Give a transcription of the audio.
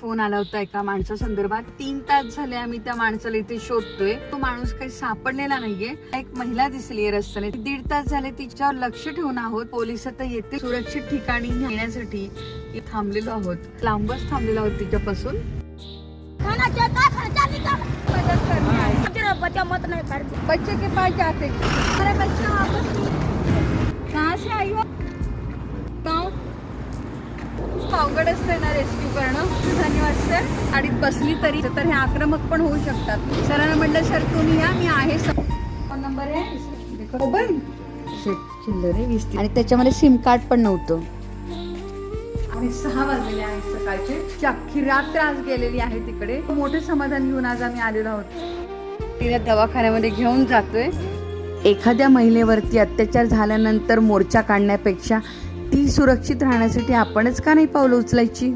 Phone आला होता एका माणसासंदर्भात तीन तास झाले आम्ही त्या माणसाला इथे शोधतोय. तो माणूस काही सापडलेला नाहीये. एक महिला दिसली रस्त्याने. दीड तास झाले तिच्यावर लक्ष ठेवून आहोत. पोलीस आता येते सुरक्षित ठिकाणी नेण्यासाठी. थांबलेलो आहोत. लांबच थांबलेलो आहोत तिच्यापासून. बच्चे के पास जाते. अवघड असतं ना रेस्क्यू करणं. धन्यवाद सर गाडीत बसली तरी. तर हे आक्रमक पण होऊ शकतात. सरांना म्हटलं सर तुम्ही या मी आहे. फोन नंबर आहे. मोबाईल चिल्लर वीस. आणि त्याच्यामध्ये सिम कार्ड पण नव्हतं. आणि सहा वाजलेले आहेत सकाळचे. ची अख्खी रात्र आज गेलेली आहे तिकडे. मोठे समाधान घेऊन आज आम्ही आलेलो आहोत. तिला दवाखान्यामध्ये घेऊन जातोय. एखाद्या महिलेवरती अत्याचार झाल्यानंतर मोर्चा काढण्यापेक्षा ती सुरक्षित राहण्यासाठी आपणच का नाही पावलं उचलायची?